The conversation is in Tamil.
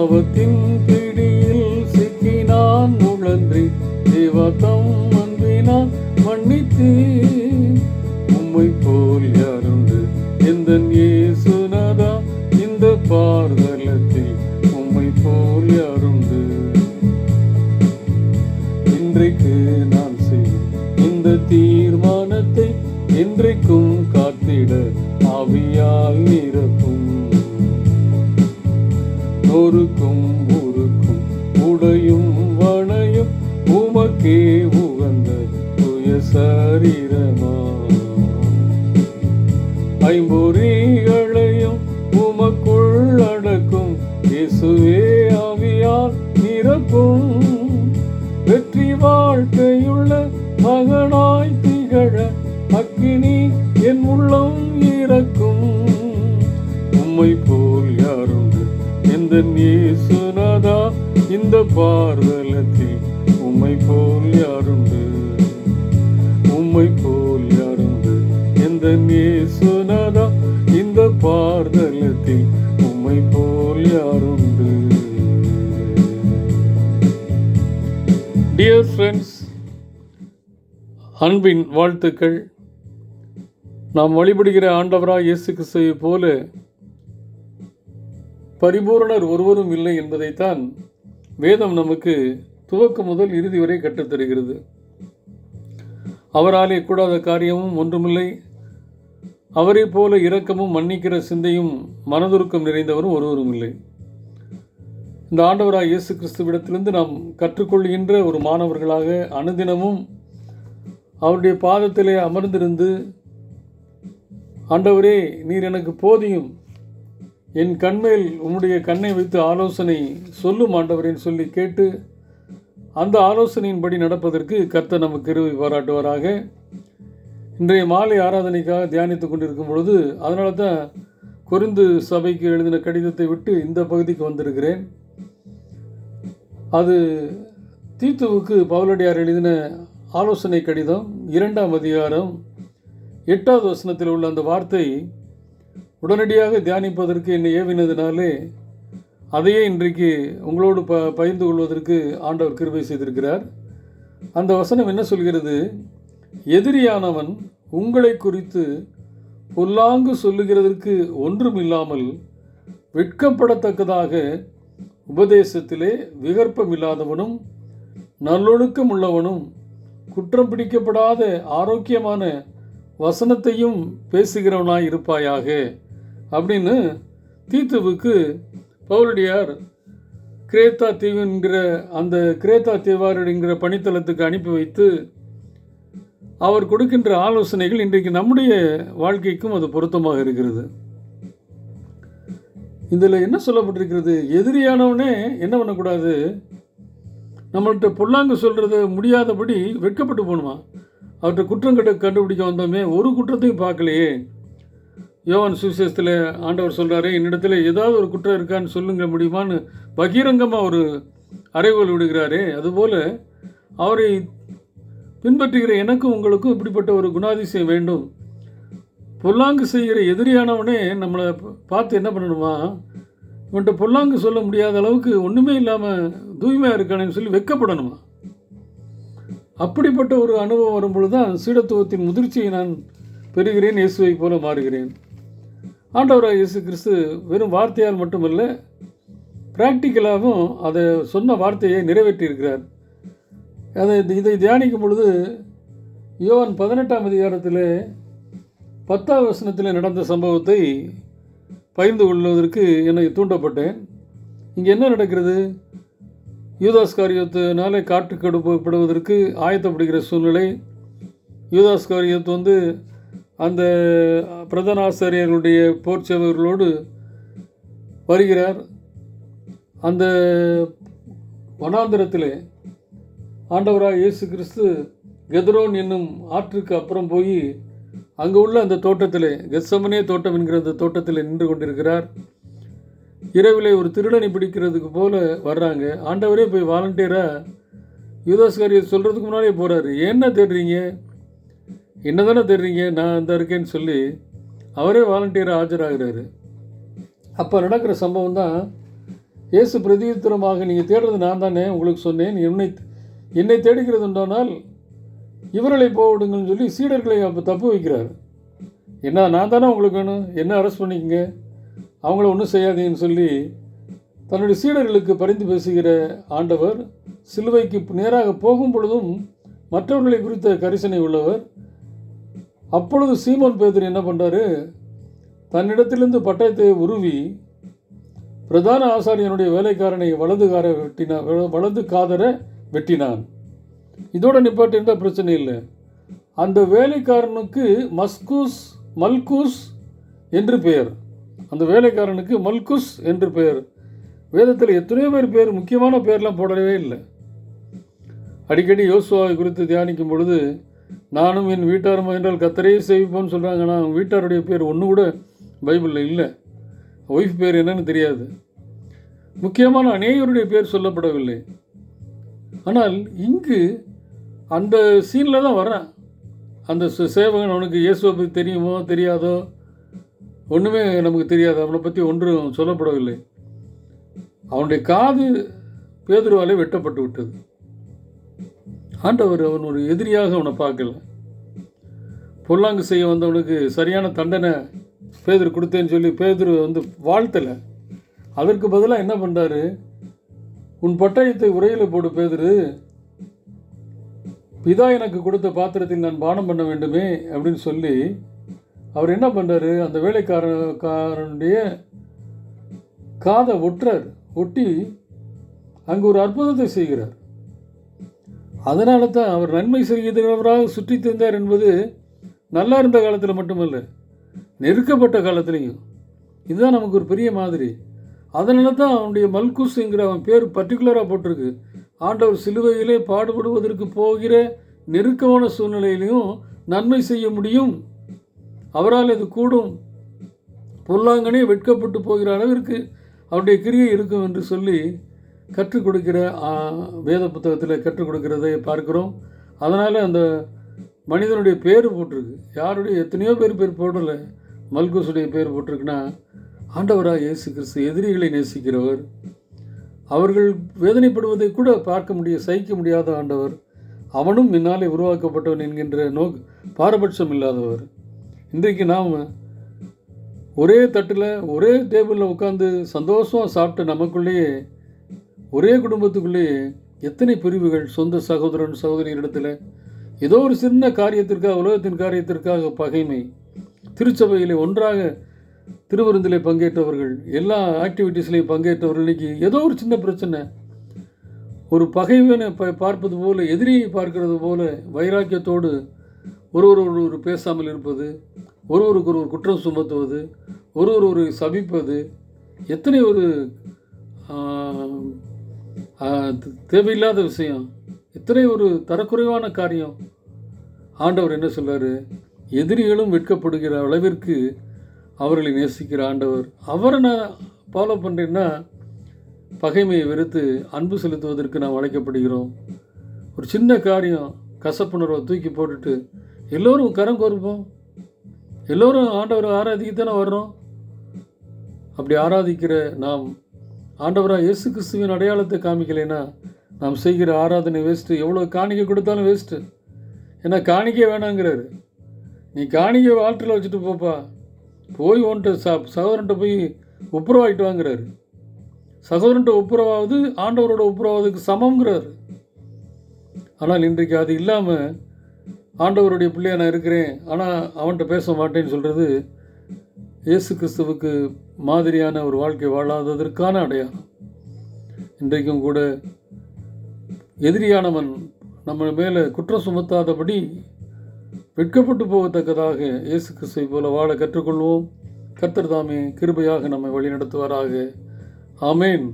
பாவத்தின் பிடியில் சிக்கினான் உழன்றி தேவத்தம் அன்பினான் மன்னித்து உம்மை போல் யாருண்டு? எந்த இயேசுநாதா இந்த பார்தலத்தில் உம்மை போல் யாருண்டு? இன்றைக்கு நான் செய்யும் இந்த தீர்மானத்தை என்றைக்கும் காத்திட ஆவியால் நிரப்ப நொறுக்கும் உருக்கும் உடையும் வனையும் உமக்கே உகந்த துய சரீரமா. ஐம்பொறிகளையும் உமக்குள் அடக்கும் இயேசுவே எந்த ஏசுநாதா இந்த பார்வலத்தில் உம்மை போல் யாருண்டு உம்மை போல் யாருண்டு எந்த ஏசுநாதா இந்த பார்தலத்தில் உம்மை போல் யாருண்டு டியர் ஃப்ரெண்ட்ஸ் அன்பின் வாழ்த்துக்கள். நாம் வழிபடுகிற ஆண்டவராக இயேசு கிறிஸ்துவை போல பரிபூரணர் ஒருவரும் இல்லை என்பதைத்தான் வேதம் நமக்கு துவக்கம் முதல் இறுதி வரை கற்றுத்தருகிறது அவராலே கூடாத காரியமும் ஒன்றுமில்லை. அவரை போல இரக்கமும் மன்னிக்கிற சிந்தையும் மனதுருக்கம் நிறைந்தவரும் ஒருவரும் இல்லை. இந்த ஆண்டவராக இயேசு கிறிஸ்துவிடத்திலிருந்து நாம் கற்றுக்கொள்கின்ற ஒரு மாணவர்களாக அனுதினமும் அவருடைய பாதத்திலே அமர்ந்திருந்து ஆண்டவரே நீர் எனக்கு போதியும். என் கண்மேல் உம்முடைய கண்ணை வைத்து ஆலோசனை சொல்லும் ஆண்டவரின் சொல்லி கேட்டு அந்த ஆலோசனையின்படி நடப்பதற்கு கர்த்த நமக்கு இருவை பாராட்டுவாராக. இன்றைய மாலை ஆராதனைக்காக தியானித்து கொண்டிருக்கும் பொழுது அதனால தான் கொரிந்து சபைக்கு எழுதின கடிதத்தை விட்டு இந்த பகுதிக்கு வந்திருக்கிறேன். அது தீத்துவுக்கு பவுலடியார் எழுதின ஆலோசனை கடிதம் இரண்டாம் அதிகாரம் எட்டாவது வசனத்தில் உள்ள அந்த வார்த்தை உடனடியாக தியானிப்பதற்கு என்னை ஏவினதினாலே அதையே இன்றைக்கு உங்களோடு ப பகிர்ந்து கொள்வதற்கு ஆண்டவர் கிருபை செய்திருக்கிறார். அந்த வசனம் என்ன சொல்கிறது? எதிரியானவன் உங்களை குறித்து பொல்லாங்கு சொல்லுகிறதற்கு ஒன்றும் இல்லாமல் வெட்கப்படத்தக்கதாக உபதேசத்திலே விகற்பம் இல்லாதவனும் நல்லொழுக்கம் உள்ளவனும் குற்றம் பிடிக்கப்படாத ஆரோக்கியமான வசனத்தையும் பேசுகிறவனாய் இருப்பாயாக அப்படின்னு தீத்துவுக்கு பவுலடியார் கிரேத்தா தீவுங்கிற அந்த கிரேத்தா தீவாரடிங்கிற பணித்தளத்துக்கு அனுப்பி வைத்து அவர் கொடுக்கின்ற ஆலோசனைகள் இன்றைக்கு நம்முடைய வாழ்க்கைக்கும் அது பொருத்தமாக இருக்கிறது. இதில் என்ன சொல்லப்பட்டிருக்கிறது? எதிரியானவனே என்ன பண்ணக்கூடாது? நம்மள்கிட்ட பொல்லாங்கு சொல்கிறத முடியாதபடி வெட்கப்பட்டு போகணுமா? அவர்கிட்ட குற்றம் கட்ட கண்டுபிடிக்க வந்தோமே ஒரு குற்றத்தையும் பார்க்கலையே. யோவான் சுவிசேஷத்தில் ஆண்டவர் சொல்கிறாரு என்னிடத்துல ஏதாவது ஒரு குற்றம் இருக்கான்னு சொல்லுங்க முடியுமான்னு பகிரங்கமாக ஒரு அறைகோல் விடுகிறாரே. அதுபோல் அவரை பின்பற்றுகிற எனக்கும் உங்களுக்கும் இப்படிப்பட்ட ஒரு குணாதிசயம் வேண்டும். பொல்லாங்கு செய்கிற எதிரியானவனே நம்மளை பார்த்து என்ன பண்ணணுமா? இவன்கிட்ட பொல்லாங்கு சொல்ல முடியாத அளவுக்கு ஒன்றுமே இல்லாமல் தூய்மையாக இருக்கானேன்னு சொல்லி வெக்கப்படணுமா? அப்படிப்பட்ட ஒரு அனுபவம் வரும்பொழுது தான் சீடத்துவத்தின் முதிர்ச்சியை நான் பெறுகிறேன் இயேசுவை போல மாறுகிறேன். ஆண்டவராக இயேசு கிறிஸ்து வெறும் வார்த்தையால் மட்டுமல்ல ப்ராக்டிக்கலாகவும் அதை சொன்ன வார்த்தையை நிறைவேற்றியிருக்கிறார். அதை இதை தியானிக்கும் பொழுது யோவான் பதினெட்டாம் அதிகாரத்தில் பத்தாம் வசனத்தில் நடந்த சம்பவத்தை பகிர்ந்து கொள்வதற்கு என்னை தூண்டப்பட்டேன். இங்கே என்ன நடக்கிறது? யூதாஸ் காரியத்தினால காட்டு ஆயத்தப்படுகிற சூழ்நிலை. யூதாஸ் காரியத்து வந்து அந்த பிரதான ஆசிரியர்களுடைய போர்ச்சவர்களோடு வருகிறார். அந்த வனாந்திரத்திலே ஆண்டவராக இயேசு கிறிஸ்து கெதரோன் என்னும் ஆற்றுக்கு அப்புறம் போய் அங்கே உள்ள அந்த தோட்டத்திலே கெசமனே தோட்டம் என்கிற அந்த தோட்டத்தில் நின்று கொண்டிருக்கிறார். இரவிலே ஒரு திருடனை பிடிக்கிறதுக்கு போல வர்றாங்க. ஆண்டவரே போய் வாலண்டியராக யூதாஸ்காரியை சொல்கிறதுக்கு முன்னாடியே போகிறாரு என்ன தேடுறீங்க? என்ன தானே தேடுறீங்க? நான் அந்த இருக்கேன்னு சொல்லி அவரே வாலண்டியராக ஆஜராகிறாரு. அப்போ நடக்கிற சம்பவம் தான் இயேசு பிரதியுத்தரமாக நீங்கள் தேடுறது நான் தானே உங்களுக்கு சொன்னேன். என்னை என்னை தேடுகிறது என்றானால் இவர்களை போவிடுங்கன்னு சொல்லி சீடர்களை அப்போ தப்பு வைக்கிறார். என்ன நான் தானே உங்களுக்கு வேணும்? என்ன அரெஸ்ட் பண்ணிக்கங்க? அவங்கள ஒன்றும் செய்யாதீங்கன்னு சொல்லி தன்னுடைய சீடர்களுக்கு பரிந்து பேசுகிற ஆண்டவர் சிலுவைக்கு நேராக போகும் பொழுதும் மற்றவர்களை குறித்த கரிசனை உள்ளவர் அப்பொழுது சீமோன் பேதர் என்ன பண்ணுறாரு தன்னிடத்திலிருந்து பட்டயத்தை உருவி பிரதான ஆசாரியனுடைய வேலைக்காரனை வலதுகார வெட்டினான் வலது காதரை வெட்டினான். இதோட நிப்பாட்டிருந்தா பிரச்சனை இல்லை. அந்த வேலைக்காரனுக்கு மஸ்கூஸ் மல்கூஸ் என்று பெயர். அந்த வேலைக்காரனுக்கு மல்குஸ் என்று பெயர். வேதத்தில் எத்தனையோ பேர் பேர் முக்கியமான பேர்லாம் போடவே இல்லை. அடிக்கடி யோசுவாவை குறித்து தியானிக்கும் பொழுது நானும் என் வீட்டாரும் என்றால் கத்தரையே சேவிப்போம்னு சொல்கிறாங்க ஆனால் அவங்க வீட்டாருடைய பேர் ஒன்று கூட பைபிளில் இல்லை. ஒய்ஃப் பேர் என்னன்னு தெரியாது. முக்கியமான அநேகருடைய பேர் சொல்லப்படவில்லை. ஆனால் இங்கு அந்த சீனில் தான் வர்றேன். அந்த சேவகன் அவனுக்கு இயேசுவை பற்றி தெரியுமோ தெரியாதோ? ஒன்றுமே நமக்கு தெரியாது. அவனை பற்றி ஒன்றும் சொல்லப்படவில்லை. அவனுடைய காது பேதுருவாலே வெட்டப்பட்டு விட்டது. ஆண்டவர் அவன் ஒரு எதிரியாக அவனை பார்க்கல. பொல்லாங்கு செய்ய வந்தவனுக்கு சரியான தண்டனை பேதர் கொடுத்தேன்னு சொல்லி பேதர் வந்து வாழ்த்தலை. அதற்கு பதிலாக என்ன பண்ணுறாரு உன் பட்டயத்தை உரையில் போடு பேதுரு. பிதா எனக்கு கொடுத்த பாத்திரத்தில் நான் பானம் பண்ண வேண்டுமே அப்படின்னு சொல்லி அவர் என்ன பண்ணுறாரு அந்த வேலைக்காரனுடைய காதை ஒட்டுறார் ஒட்டி அங்கு ஒரு அற்புதத்தை செய்கிறார். அதனால தான் அவர் நன்மை செய்கிறவராக சுற்றி தந்தார் என்பது நல்லா இருந்த காலத்தில் மட்டுமல்ல நெருக்கப்பட்ட காலத்திலையும். இதுதான் நமக்கு ஒரு பெரிய மாதிரி. அதனால தான் அவனுடைய மல்குஸ்ங்கிற அவன் பேர் பர்டிகுலராக போட்டிருக்கு. ஆண்டவர் சிலுவையிலே பாடுபடுவதற்கு போகிற நெருக்கமான சூழ்நிலையிலையும் நன்மை செய்ய முடியும். அவரால் இது கூடும். பொல்லாங்கனே வெட்கப்பட்டு போகிற அளவிற்கு அவருடைய கிரியை இருக்கும் என்று சொல்லி கற்றுக் கொடுக்கிற வேத புத்தகத்தில் கற்றுக் கொடுக்கிறதை பார்க்கிறோம். அதனால் அந்த மனிதனுடைய பேர் போட்டிருக்கு. யாருடைய எத்தனையோ பேர் பேர் போடலை. மல்குஸுடைய பேர் போட்டிருக்குன்னா ஆண்டவராக இயேசு கிறிஸ்து எதிரிகளை நேசிக்கிறவர். அவர்கள் வேதனைப்படுவதை கூட பார்க்க முடிய சகிக்க முடியாத ஆண்டவர். அவனும் முன்னாலே உருவாக்கப்பட்டவன் என்கின்ற நோக் பாரபட்சம் இல்லாதவர். இன்றைக்கு நாம் ஒரே தட்டில் ஒரே டேபிளில் உட்காந்து சந்தோஷமாக சாப்பிட்டு நமக்குள்ளேயே ஒரே குடும்பத்துக்குள்ளேயே எத்தனை பிரிவுகள் சொந்த சகோதரன் சகோதரியிடத்தில் ஏதோ ஒரு சின்ன காரியத்திற்காக உலகத்தின் காரியத்திற்காக பகைமை. திருச்சபையிலே ஒன்றாக திருவிருந்திலே பங்கேற்றவர்கள் எல்லா ஆக்டிவிட்டீஸ்லேயும் பங்கேற்றவர்கள். இன்னைக்கு ஏதோ ஒரு சின்ன பிரச்சனை. ஒரு பகைவனை ப பார்ப்பது போல எதிரியை பார்க்கிறது போல வைராக்கியத்தோடு ஒருவர் ஒருவர் பேசாமல் இருப்பது ஒருவருக்கு ஒருவர் குற்றம் சுமத்துவது ஒருவர் ஒரு சபிப்பது எத்தனை ஒரு தேவையில்லாத விஷயம். இத்தனை ஒரு தரக்குறைவான காரியம். ஆண்டவர் என்ன சொல்கிறார் எதிரிகளும் வெட்கப்படுகிற அளவிற்கு அவர்களை நேசிக்கிற ஆண்டவர். அவரை நான் ஃபாலோ பண்ணுறேன்னா பகைமையை வெறுத்து அன்பு செலுத்துவதற்கு நாம் அழைக்கப்படுகிறோம். ஒரு சின்ன காரியம் கசப்புணர்வை தூக்கி போட்டுட்டு எல்லோரும் கரம் கோர்ப்போம் எல்லோரும் ஆண்டவரை ஆராதிக்கத்தானே வர்றோம். அப்படி ஆராதிக்கிற நாம் ஆண்டவராக இயேசு கிறிஸ்துவின் அடையாளத்தை காமிக்கலைன்னா நாம் செய்கிற ஆராதனை வேஸ்ட்டு எவ்வளோ காணிக்கை கொடுத்தாலும் வேஸ்ட்டு ஏன்னா காணிக்கை வேணாங்கிறாரு. நீ காணிக்கை வாழ்க்கையில் வச்சுட்டு போப்பா. போய் உன்ட்ட ச சகோதரன்ட்ட போய் ஒப்புரவாயிட்டு வாங்குறாரு. சகோதரன்ட்ட ஒப்புரவாவது ஆண்டவரோட ஒப்புரவாவதுக்கு சமங்கிறாரு ஆனால் இன்றைக்கு அது இல்லாமல் ஆண்டவருடைய பிள்ளையாக நான் இருக்கிறேன். ஆனால் அவன்கிட்ட பேச மாட்டேன்னு சொல்கிறது இயேசு கிறிஸ்துவுக்கு மாதிரியான ஒரு வாழ்க்கை வாழாததற்கான அடையாளம். இன்றைக்கும் கூட எதிரியானவன் நம்ம மேலே குற்றம் சுமத்தாதபடி வெட்கப்பட்டு போகத்தக்கதாக இயேசு கிறிஸ்துவை போல வாழ கற்றுக்கொள்வோம். கர்த்தர் தாமே கிருபையாக நம்மை வழிநடத்துவாராக. ஆமேன்.